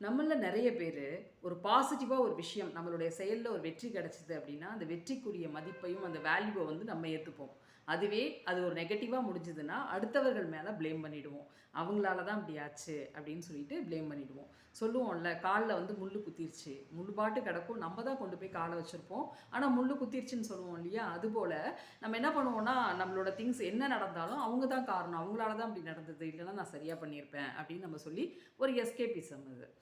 நம்மள நிறைய பேர் ஒரு பாசிட்டிவாக ஒரு விஷயம் நம்மளுடைய செயலில் ஒரு வெற்றி கிடச்சிது அப்படின்னா அந்த வெற்றிக்குரிய மதிப்பையும் அந்த வேல்யூவை வந்து நம்ம ஏற்றுப்போம் அதுவே அது ஒரு நெகட்டிவாக முடிஞ்சதுன்னா அடுத்தவர்கள் மேலே ப்ளேம் பண்ணிவிடுவோம் அவங்களால தான் இப்படி ஆச்சு அப்படின்னு சொல்லிட்டு ப்ளேம் பண்ணிவிடுவோம் சொல்லுவோம்ல காலில் வந்து முள் குத்திருச்சு. முள் பாட்டு கிடக்கும் நம்ம தான் கொண்டு போய் காலை வச்சுருப்போம். ஆனால் முள் குத்திருச்சுன்னு சொல்லுவோம் இல்லையா? அதுபோல் நம்ம என்ன பண்ணுவோம்னா நம்மளோட திங்ஸ் என்ன நடந்தாலும் அவங்க தான் காரணம். அவங்களால தான் அப்படி நடந்தது. இல்லைன்னா நான் சரியாக பண்ணியிருப்பேன் அப்படின்னு நம்ம சொல்லி ஒரு எஸ்கேபிசம் அது.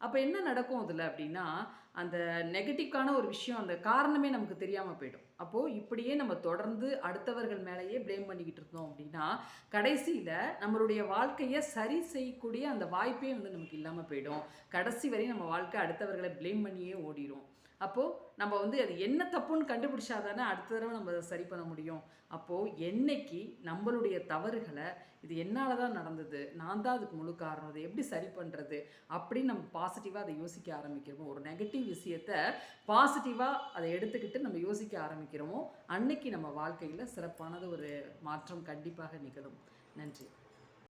அப்போ என்ன நடக்கும் அதில் அப்படின்னா அந்த நெகட்டிவ்க்கான ஒரு விஷயம் அந்த காரணமே நமக்கு தெரியாமல் போயிடும். அப்போது இப்படியே நம்ம தொடர்ந்து அடுத்தவர்கள் மேலேயே ப்ளேம் பண்ணிக்கிட்டு இருந்தோம் அப்படின்னா கடைசியில் நம்மளுடைய வாழ்க்கையை சரி செய்யக்கூடிய அந்த வாய்ப்பே வந்து நமக்கு இல்லாமல் போயிடும். கடைசி வரையும் நம்ம வாழ்க்கை அடுத்தவர்களை ப்ளேம் பண்ணியே ஓடிடும் அப்போது நம்ம வந்து அது என்ன தப்புன்னு கண்டுபிடிச்சா தானே அடுத்த தடவை நம்ம அதை சரி பண்ண முடியும். அப்போது என்னைக்கு நம்மளுடைய தவறுகளை இது என்னால் தான் நடந்தது நான் தான் அதுக்கு முழு காரணம் அதை எப்படி சரி பண்ணுறது அப்படின்னு நம்ம பா பாசிட்டிவாக அதை யோசிக்க ஆரம்பிக்கிறோமோ ஒரு நெகட்டிவ் விஷயத்தை பாசிட்டிவாக அதை எடுத்துக்கிட்டு நம்ம யோசிக்க ஆரம்பிக்கிறோமோ அன்னைக்கு நம்ம வாழ்க்கையில் சிறப்பானது ஒரு மாற்றம் கண்டிப்பாக நிகழும். நன்றி.